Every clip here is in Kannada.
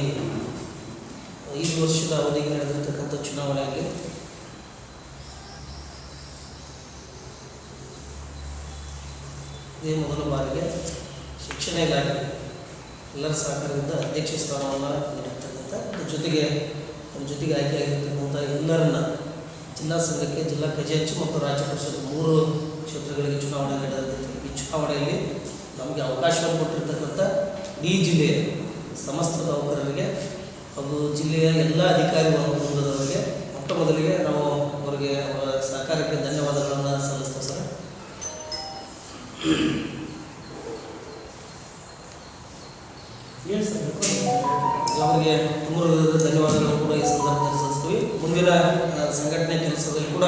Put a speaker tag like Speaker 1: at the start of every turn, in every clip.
Speaker 1: ಅವಧಿಗೆ ಐದು ವರ್ಷದ ಅವಧಿಗೆ ನಡೆದಿರ್ತಕ್ಕಂಥ ಚುನಾವಣೆಯಲ್ಲಿ ಇದೇ ಮೊದಲ ಬಾರಿಗೆ ಶಿಕ್ಷಣ ಇಲಾಖೆ ಎಲ್ಲರ ಸಹಕಾರದಿಂದ ಅಧ್ಯಕ್ಷ ಸ್ಥಾನವನ್ನು ನೀಡಿರ್ತಕ್ಕಂಥ ಜೊತೆಗೆ ಜೊತೆಗೆ ಆಯ್ಕೆಯಾಗಿರ್ತಕ್ಕಂಥ ಎಲ್ಲರನ್ನ ಜಿಲ್ಲಾ ಸಂಘಕ್ಕೆ, ಜಿಲ್ಲಾ ಖಜಾಂಚಿ ಮತ್ತು ರಾಜ್ಯ ಪರಿಷತ್ ಮೂರು ಕ್ಷೇತ್ರಗಳಿಗೆ ಚುನಾವಣೆ ನಡೆದಿರ್ತಕ್ಕಂಥ ಈ ಚುನಾವಣೆಯಲ್ಲಿ ನಮಗೆ ಅವಕಾಶವನ್ನು ಕೊಟ್ಟಿರ್ತಕ್ಕಂಥ ಈ ಜಿಲ್ಲೆಯ ಸಮಸ್ತ ನೌಕರರಿಗೆ ಹಾಗೂ ಜಿಲ್ಲೆಯ ಎಲ್ಲ ಅಧಿಕಾರಿ ವೃಂದದವರಿಗೆ ಮೊಟ್ಟ ಮೊದಲಿಗೆ ನಾವು ಅವರಿಗೆ ಅವರ ಸಹಕಾರಕ್ಕೆ ಧನ್ಯವಾದಗಳನ್ನು ಸಲ್ಲಿಸ್ತೇವೆ ಸರ್. ಅವರಿಗೆ ತುಂಬ ಧನ್ಯವಾದಗಳು ಧನ್ಯವಾದಗಳನ್ನು ಕೂಡ ಈ ಸಂದರ್ಭದಲ್ಲಿ ಸಲ್ಲಿಸ್ತೀವಿ. ಮುಂದಿನ ಸಂಘಟನೆ ಕೆಲಸದಲ್ಲಿ ಕೂಡ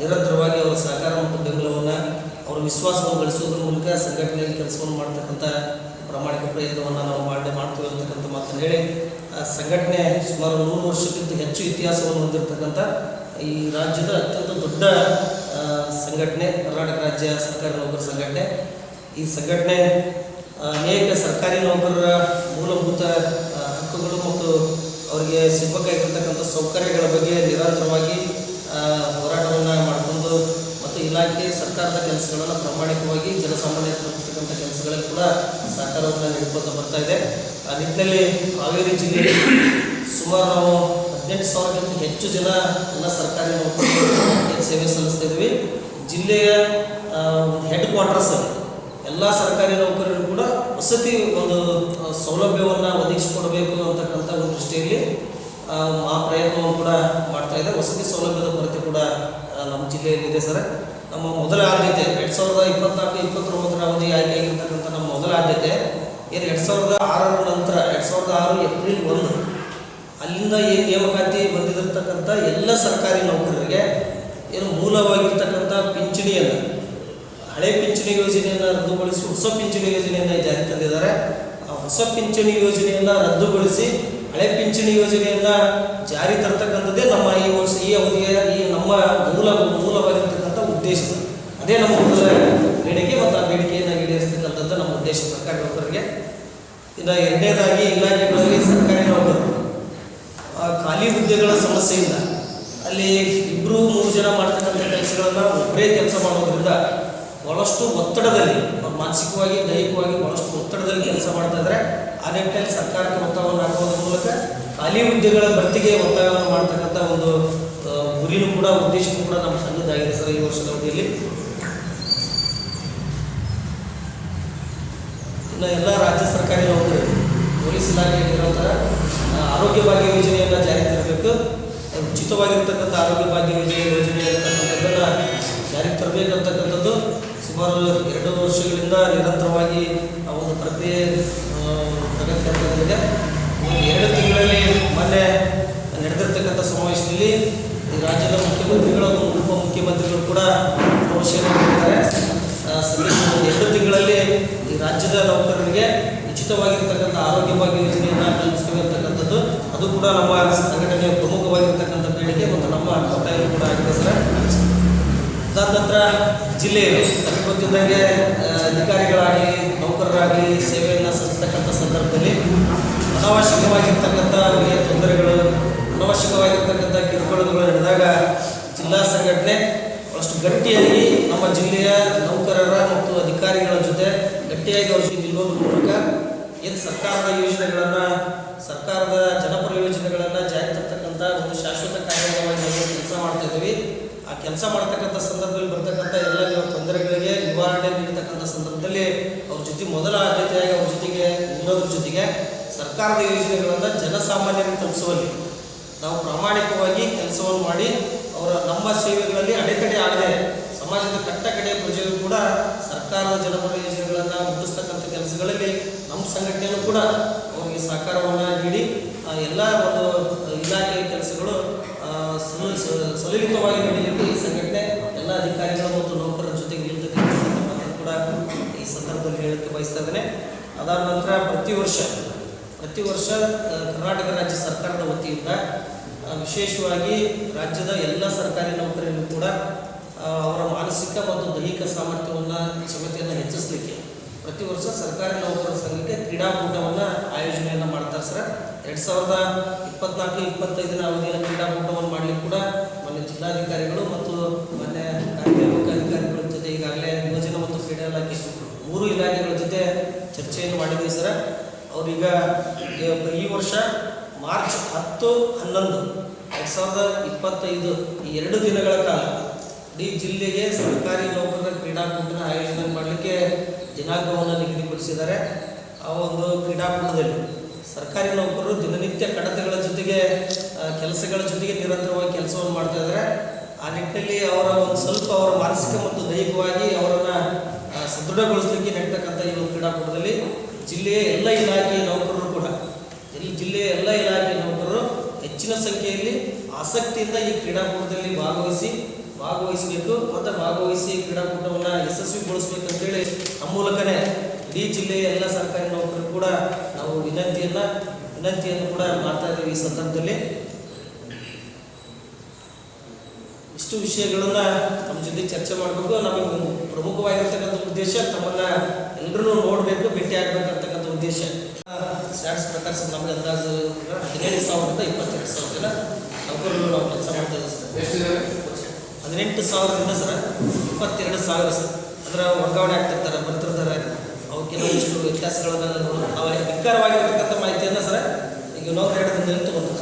Speaker 1: ನಿರಂತರವಾಗಿ ಅವರ ಸಹಕಾರ ಮತ್ತು ಬೆಂಬಲವನ್ನು ಅವರ ವಿಶ್ವಾಸವನ್ನು ಗಳಿಸುವುದರ ಮೂಲಕ ಸಂಘಟನೆಯಲ್ಲಿ ಕೆಲಸವನ್ನು ಮಾಡ್ತಕ್ಕಂಥ ಪ್ರಾಮಾಣಿಕ ಪ್ರಯತ್ನವನ್ನು ನಾವು ಮಾಡಿ ಮಾಡ್ತೀವಿ ಅಂತಕ್ಕಂಥ ಮಾತನ್ನು ಹೇಳಿ ಸಂಘಟನೆ ಸುಮಾರು ನೂರು ವರ್ಷಕ್ಕಿಂತ ಹೆಚ್ಚು ಇತಿಹಾಸವನ್ನು ಹೊಂದಿರತಕ್ಕಂಥ ಈ ರಾಜ್ಯದ ಅತ್ಯಂತ ದೊಡ್ಡ ಸಂಘಟನೆ, ಕರ್ನಾಟಕ ರಾಜ್ಯ ಸರ್ಕಾರಿ ನೌಕರ ಸಂಘಟನೆ. ಈ ಸಂಘಟನೆ ಅನೇಕ ಸರ್ಕಾರಿ ನೌಕರರ ಮೂಲಭೂತ ಹಕ್ಕುಗಳು ಮತ್ತು ಅವರಿಗೆ ಸಿಗಬೇಕಾಗಿರ್ತಕ್ಕಂಥ ಸೌಕರ್ಯಗಳ ಬಗ್ಗೆ ನಿರಂತರವಾಗಿ ಹೋರಾಟವನ್ನು ಮಾಡಿಕೊಂಡು ಮತ್ತು ಇಲಾಖೆ ಸರ್ಕಾರದ ಕೆಲಸಗಳನ್ನು ಪ್ರಾಮಾಣಿಕವಾಗಿ ಜನಸಾಮಾನ್ಯ ಕೆಲಸಗಳಿಗೆ ಕೂಡ ಸಹಕಾರವನ್ನು ನೀಡಿಕೊಂಡು ಬರ್ತಾ ಇದೆ. ಆ ನಿಟ್ಟಿನಲ್ಲಿ ಹಾವೇರಿ ಜಿಲ್ಲೆಯಲ್ಲಿ ಸುಮಾರು ನಾವು ಹದಿನೆಂಟು ಸಾವಿರಕ್ಕಿಂತ ಹೆಚ್ಚು ಜನ ಎಲ್ಲ ಸರ್ಕಾರಿ ನೌಕರರು ಸೇವೆ ಸಲ್ಲಿಸ್ತಾ ಇದ್ವಿ ಜಿಲ್ಲೆಯ ಹೆಡ್ ಕ್ವಾರ್ಟರ್ಸ್ ಎಲ್ಲ ಸರ್ಕಾರಿ ನೌಕರರು ಕೂಡ ವಸತಿ ಒಂದು ಸೌಲಭ್ಯವನ್ನು ಒದಗಿಸಿಕೊಡಬೇಕು ಅಂತಕ್ಕಂಥ ಒಂದು ದೃಷ್ಟಿಯಲ್ಲಿ, ಆ ಪ್ರಯತ್ನವನ್ನು ಕೂಡ ಮಾಡ್ತಾ ಇದೆ. ವಸತಿ ಸೌಲಭ್ಯದ ಕೊರತೆ ಕೂಡ ನಮ್ಮ ಜಿಲ್ಲೆಯಲ್ಲಿದೆ ಸರ್. ನಮ್ಮ ಮೊದಲ ಆದ್ಯತೆ ಎರಡು ಸಾವಿರದ ಇಪ್ಪತ್ನಾಲ್ಕು, ಇಪ್ಪತ್ತೊಂಬತ್ತರ ಅವಧಿ ಆಯ್ಕೆಯಾಗಿರ್ತಕ್ಕಂಥ ನಮ್ಮ ಮೊದಲ ಆದ್ಯತೆ ಏನು ಎರಡು ಸಾವಿರದ ಆರರ ನಂತರ, ಎರಡು ಸಾವಿರದ ಆರು ಏಪ್ರಿಲ್ ಒಂದು. ಅಲ್ಲಿಂದ ಏನು ನೇಮಕಾತಿ ಬಂದಿರತಕ್ಕಂಥ ಎಲ್ಲ ಸರ್ಕಾರಿ ನೌಕರರಿಗೆ ಏನು ಮೂಲವಾಗಿರ್ತಕ್ಕಂಥ ಪಿಂಚಣಿಯನ್ನು, ಹಳೆ ಪಿಂಚಣಿ ಯೋಜನೆಯನ್ನು ರದ್ದುಗೊಳಿಸಿ, ಹೊಸ ಪಿಂಚಣಿ ಯೋಜನೆಯನ್ನು ಜಾರಿ ತಂದಿದ್ದಾರೆ. ಆ ಹೊಸ ಪಿಂಚಣಿ ಯೋಜನೆಯನ್ನು ರದ್ದುಗೊಳಿಸಿ, ಹಳೆ ಪಿಂಚಣಿ ಯೋಜನೆಯನ್ನು ಜಾರಿ ತರ್ತಕ್ಕಂಥದ್ದೇ ನಮ್ಮ ಈ ವರ್ಷ, ಈ ಅವಧಿಯ, ಈ ನಮ್ಮ ಮೂಲ ಉದ್ದೇಶ ಅದೇ ನಮ್ಮ ಬೇಡಿಕೆ ಮತ್ತು ಆ ಬೇಡಿಕೆಯನ್ನು ಈಡೇರಿಸ್ತಕ್ಕಂಥದ್ದು ನಮ್ಮ ಉದ್ದೇಶ ಸರ್ಕಾರಿ ನೌಕರರಿಗೆ. ಇನ್ನು ಎರಡನೇದಾಗಿ ಇಲಾಖೆಗಳಲ್ಲಿ ಸರ್ಕಾರಿ ನೌಕರರು. ಖಾಲಿ ಹುದ್ದೆಗಳ ಸಮಸ್ಯೆಯಿಂದ ಅಲ್ಲಿ ಇಬ್ಬರು ಮೂರು ಜನ ಮಾಡ್ತಕ್ಕಂಥ ಕೆಲಸಗಳನ್ನು ಒಬ್ಬರೇ ಕೆಲಸ ಮಾಡೋದ್ರಿಂದ ಭಾಳಷ್ಟು ಒತ್ತಡದಲ್ಲಿ, ಅವ್ರು ಮಾನಸಿಕವಾಗಿ, ದೈಹಿಕವಾಗಿ ಭಾಳಷ್ಟು ಒತ್ತಡದಲ್ಲಿ ಕೆಲಸ ಮಾಡ್ತಾ ಇದ್ದಾರೆ ಆ ನಿಟ್ಟಿನಲ್ಲಿ ಸರ್ಕಾರಕ್ಕೆ ಒತ್ತಡವನ್ನು ಹಾಕೋದ್ರ ಮೂಲಕ ಖಾಲಿ ಹುದ್ದೆಗಳ ಭರ್ತಿಗೆ ಒತ್ತಾಯವನ್ನು ಮಾಡ್ತಕ್ಕಂಥ ಒಂದು ಗುರಿನೂ ಕೂಡ, ಉದ್ದೇಶನೂ ಕೂಡ ನಮ್ಮ ಸಂಘದಾಗಿದೆ ಸರ್ ಈ ವರ್ಷದ ಅವಧಿಯಲ್ಲಿ. ಇನ್ನು ಎಲ್ಲ ರಾಜ್ಯ ಸರ್ಕಾರಿ ನೌಕರಿ ಪೊಲೀಸ್ ಇಲಾಖೆಯಲ್ಲಿರುವಂತಹ ಆರೋಗ್ಯ ಭಾಗ್ಯ ಯೋಜನೆಯನ್ನು ಜಾರಿ ತರಬೇಕು. ಉಚಿತವಾಗಿರ್ತಕ್ಕಂಥ ಆರೋಗ್ಯ ಭಾಗ್ಯ ಯೋಜನೆ ಯೋಜನೆ ಇರತಕ್ಕಂಥದ್ದನ್ನು ಜಾರಿಗೆ ತರಬೇಕಂತಕ್ಕಂಥದ್ದು ಸುಮಾರು ಎರಡು ವರ್ಷಗಳಿಂದ ನಿರಂತರವಾಗಿ ಆ ಒಂದು ಪ್ರಕ್ರಿಯೆ ಪ್ರಗತಿ ಒಂದು ಎರಡು ತಿಂಗಳಲ್ಲಿ ಮೊನ್ನೆ ನಡೆದಿರ್ತಕ್ಕಂಥ ಸಮಾವೇಶದಲ್ಲಿ ರಾಜ್ಯದ ಮುಖ್ಯಮಂತ್ರಿಗಳು ಉಪಮುಖ್ಯಮಂತ್ರಿಗಳು ಕೂಡ ಪ್ರವೇಶ ಎರಡು ತಿಂಗಳಲ್ಲಿ ರಾಜ್ಯದ ನೌಕರರಿಗೆ ಉಚಿತವಾಗಿರ್ತಕ್ಕಂಥ ಆರೋಗ್ಯ ಭಾಗ್ಯ ಯೋಜನೆಯನ್ನು ಕಲ್ಪಿಸ್ತೇವೆ ಅಂತಕ್ಕಂಥದ್ದು ಅದು ಕೂಡ ನಮ್ಮ ಸಂಘಟನೆಯ ಪ್ರಮುಖವಾಗಿರ್ತಕ್ಕಂಥ ಬೇಡಿಕೆ ಮತ್ತು ನಮ್ಮ ಒತ್ತಾಯ ಕೂಡ ಆಗಿದೆ ಸರ್. ಅದಾದ ನಂತರ ಜಿಲ್ಲೆಯಲ್ಲಿ ಗೊತ್ತಿದ್ದಂಗೆ ಅಧಿಕಾರಿಗಳಾಗಲಿ, ನೌಕರರಾಗಲಿ ಸೇವೆಯನ್ನು ಸಲ್ಲಿಸ್ತಕ್ಕಂಥ ಸಂದರ್ಭದಲ್ಲಿ ಅನಾವಶ್ಯಕವಾಗಿರ್ತಕ್ಕಂಥ ತೊಂದರೆಗಳು, ಅನಾವಶ್ಯಕವಾಗಿರ್ತಕ್ಕಂಥ ಕಿರುಕುಳಗಳು ನಡೆದಾಗ ಜಿಲ್ಲಾ ಸಂಘಟನೆ ಅಷ್ಟು ಗಟ್ಟಿಯಾಗಿ ನಮ್ಮ ಜಿಲ್ಲೆಯ ನೌಕರರ ಮತ್ತು ಅಧಿಕಾರಿಗಳ ಜೊತೆ ಗಟ್ಟಿಯಾಗಿ ಅವರು ನಿಲ್ಲೋದ್ರ ಮೂಲಕ ಏನು ಸರ್ಕಾರದ ಯೋಜನೆಗಳನ್ನು, ಸರ್ಕಾರದ ಜನಪರ ಯೋಜನೆಗಳನ್ನು ಜಾರಿ ತರ್ತಕ್ಕಂಥ ಒಂದು ಶಾಶ್ವತ ಕಾರ್ಯಕ್ರಮವಾಗಿ ನಾವು ಕೆಲಸ ಮಾಡ್ತಾ ಇದ್ದೀವಿ. ಆ ಕೆಲಸ ಮಾಡ್ತಕ್ಕಂಥ ಸಂದರ್ಭದಲ್ಲಿ ಬರ್ತಕ್ಕಂಥ ಎಲ್ಲ ತೊಂದರೆಗಳಿಗೆ ನಿವಾರಣೆ ನೀಡತಕ್ಕಂಥ ಸಂದರ್ಭದಲ್ಲಿ ಅವ್ರ ಜೊತೆ ಮೊದಲ ಆದ್ಯತೆಯಾಗಿ ಅವ್ರ ಜೊತೆಗೆ ನಿಲ್ಲೋದ್ರ ಜೊತೆಗೆ ಸರ್ಕಾರದ ಯೋಜನೆಗಳನ್ನು ಜನಸಾಮಾನ್ಯರಿಗೆ ತಲುಪಿಸುವಲ್ಲಿ ನಾವು ಪ್ರಾಮಾಣಿಕವಾಗಿ ಕೆಲಸವನ್ನು ಮಾಡಿ ಅವರ ನಮ್ಮ ಸೇವೆಗಳಲ್ಲಿ ಅಡೆತಡೆ ಆಗದೆ ಸಮಾಜದ ಕಟ್ಟ ಕಡೆಯ ಪ್ರಜೆಗಳು ಕೂಡ ಸರ್ಕಾರದ ಜನಪರ ಯೋಜನೆಗಳನ್ನು ಮುಟ್ಟಿಸ್ತಕ್ಕಂಥ ಕೆಲಸಗಳಲ್ಲಿ ನಮ್ಮ ಸಂಘಟನೆಯೂ ಕೂಡ ಅವರಿಗೆ ಸಹಕಾರವನ್ನು ನೀಡಿ ಎಲ್ಲ ಒಂದು ಇಲಾಖೆಯ ಕೆಲಸಗಳು ಸಲಿಲಿತವಾಗಿ ನಡೆಯಲು ಈ ಸಂಘಟನೆ ಎಲ್ಲ ಅಧಿಕಾರಿಗಳು ಮತ್ತು ನೌಕರರ ಜೊತೆಗೆ ನಿಲ್ತಕ್ಕಂಥ ಕೂಡ ಈ ಸಂದರ್ಭದಲ್ಲಿ ಹೇಳಕ್ಕೆ ಬಯಸ್ತಾ ಇದ್ದೇನೆ. ಅದಾದ ನಂತರ ಪ್ರತಿ ವರ್ಷ ಪ್ರತಿ ವರ್ಷ ಕರ್ನಾಟಕ ರಾಜ್ಯ ಸರ್ಕಾರದ ವತಿಯಿಂದ ವಿಶೇಷವಾಗಿ ರಾಜ್ಯದ ಎಲ್ಲ ಸರ್ಕಾರಿ ನೌಕರರಿಗೂ ಕೂಡ ಅವರ ಮಾನಸಿಕ ಮತ್ತು ದೈಹಿಕ ಸಾಮರ್ಥ್ಯವನ್ನು, ಕ್ಷಮತೆಯನ್ನು ಹೆಚ್ಚಿಸಲಿಕ್ಕೆ ಪ್ರತಿ ವರ್ಷ ಸರ್ಕಾರಿ ನೌಕರರ ಸಂಘಕ್ಕೆ ಕ್ರೀಡಾಕೂಟವನ್ನು ಆಯೋಜನೆಯನ್ನು ಮಾಡ್ತಾರೆ ಸರ್. ಎರಡು ಸಾವಿರದ ಇಪ್ಪತ್ನಾಲ್ಕು, ಇಪ್ಪತ್ತೈದನ ಅವಧಿಯಲ್ಲಿ ಕ್ರೀಡಾಕೂಟವನ್ನು ಮಾಡಲಿಕ್ಕೆ ಕೂಡ ಮೊನ್ನೆ ಜಿಲ್ಲಾಧಿಕಾರಿಗಳು ಮತ್ತು ಮೊನ್ನೆ ಕಾರ್ಯನಿರ್ವಾಹಕ ಅಧಿಕಾರಿಗಳ ಜೊತೆ ಈಗಾಗಲೇ ಯುವಜನ ಮತ್ತು ಕ್ರೀಡಾ ಇಲಾಖೆ ಮೂರು ಇಲಾಖೆಗಳ ಜೊತೆ ಚರ್ಚೆಯನ್ನು ಮಾಡಿದ್ದೀವಿ ಸರ್. ಅವ್ರೀಗ, ಈ- ವರ್ಷ ಮಾರ್ಚ್ ಹತ್ತು ಹನ್ನೊಂದು, ಎರಡು ಸಾವಿರದ ಇಪ್ಪತ್ತೈದು, ಈ ಎರಡು ದಿನಗಳ ಕಾಲ ಇಡೀ ಜಿಲ್ಲೆಗೆ ಸರ್ಕಾರಿ ನೌಕರರ ಕ್ರೀಡಾಕೂಟನ ಆಯೋಜನೆ ಮಾಡಲಿಕ್ಕೆ ದಿನಾಂಕವನ್ನು ನಿಗದಿಪಡಿಸಿದ್ದಾರೆ. ಆ ಒಂದು ಕ್ರೀಡಾಕೂಟದಲ್ಲಿ ಸರ್ಕಾರಿ ನೌಕರರು ದಿನನಿತ್ಯ ಕಡತಗಳ ಜೊತೆಗೆ ಕೆಲಸಗಳ ಜೊತೆಗೆ ನಿರಂತರವಾಗಿ ಕೆಲಸವನ್ನು ಮಾಡ್ತಾ ಇದ್ದಾರೆ. ಆ ನಿಟ್ಟಿನಲ್ಲಿ ಅವರ ಒಂದು ಸ್ವಲ್ಪ ಅವರ ಮಾನಸಿಕ ಮತ್ತು ದೈಹಿಕವಾಗಿ ಅವರನ್ನು ಸದೃಢಗೊಳಿಸಲಿಕ್ಕೆ ನಡೀತಕ್ಕಂಥ ಈ ಒಂದು ಕ್ರೀಡಾಕೂಟದಲ್ಲಿ ಜಿಲ್ಲೆಯ ಎಲ್ಲ ಇಲಾಖೆಯ ನೌಕರರು ಕೂಡ ಎಲ್ಲಿ ಜಿಲ್ಲೆಯ ಎಲ್ಲ ಇಲಾಖೆಯ ನೌಕರರು ಹೆಚ್ಚಿನ ಸಂಖ್ಯೆಯಲ್ಲಿ ಆಸಕ್ತಿಯಿಂದ ಈ ಕ್ರೀಡಾಕೂಟದಲ್ಲಿ ಭಾಗವಹಿಸಿ, ಭಾಗವಹಿಸಬೇಕು. ಮತ್ತು ಭಾಗವಹಿಸಿ ಕ್ರೀಡಾಕೂಟವನ್ನು ಯಶಸ್ವಿಗೊಳಿಸಬೇಕಂತೇಳಿ ನಮ್ಮ ಮೂಲಕನೇ ಇಡೀ ಜಿಲ್ಲೆಯ ಎಲ್ಲ ಸರ್ಕಾರಿ ನೌಕರರು ಕೂಡ ನಾವು ವಿನಂತಿಯನ್ನು ವಿನಂತಿಯನ್ನು ಕೂಡ ಮಾಡ್ತಾ ಇದ್ದೀವಿ ಈ ಸಂದರ್ಭದಲ್ಲಿ. ಇಷ್ಟು ವಿಷಯಗಳನ್ನು ನಮ್ಮ ಜೊತೆ ಚರ್ಚೆ ಮಾಡಬೇಕು. ನಮಗೆ ಪ್ರಮುಖವಾಗಿರ್ತಕ್ಕಂಥ ಉದ್ದೇಶ ತಮ್ಮನ್ನ ಎಲ್ಲರೂ ನೋಡಬೇಕು ಭೇಟಿ ಆಗ್ಬೇಕಂತಕ್ಕಂಥ ಉದ್ದೇಶ. ಸ್ಟ್ಯಾಟ್ಸ್ ಪ್ರಕಾರ ಸರ್ ನಮಗೆ ಅಂದಾಜು ಹದಿನೈದು ಸಾವಿರದ ಇಪ್ಪತ್ತೆರಡು ಸಾವಿರ ಜನ ನೌಕರರು ನಾವು ಕೆಲಸ ಮಾಡ್ತಾ ಇದ್ದೀವಿ ಸರ್. ಹದಿನೆಂಟು ಸಾವಿರದಿಂದ ಸರ್ ಇಪ್ಪತ್ತೆರಡು ಸಾವಿರ ಸರ್. ಅದರ ವರ್ಗಾವಣೆ ಆಗ್ತಿರ್ತಾರೆ ಬರ್ತಿರ್ತಾರೆ. ಅವಕ್ಕೆ ಇಷ್ಟು ವ್ಯತ್ಯಾಸಗಳನ್ನು ನಾವು ವಿಕಾರವಾಗಿರ್ತಕ್ಕಂಥ ಮಾಹಿತಿಯನ್ನು ಸರ್ ಈಗ ನೌಕರ ಎರಡು ದಿನದಲ್ಲಿ ತಗೊಂಡು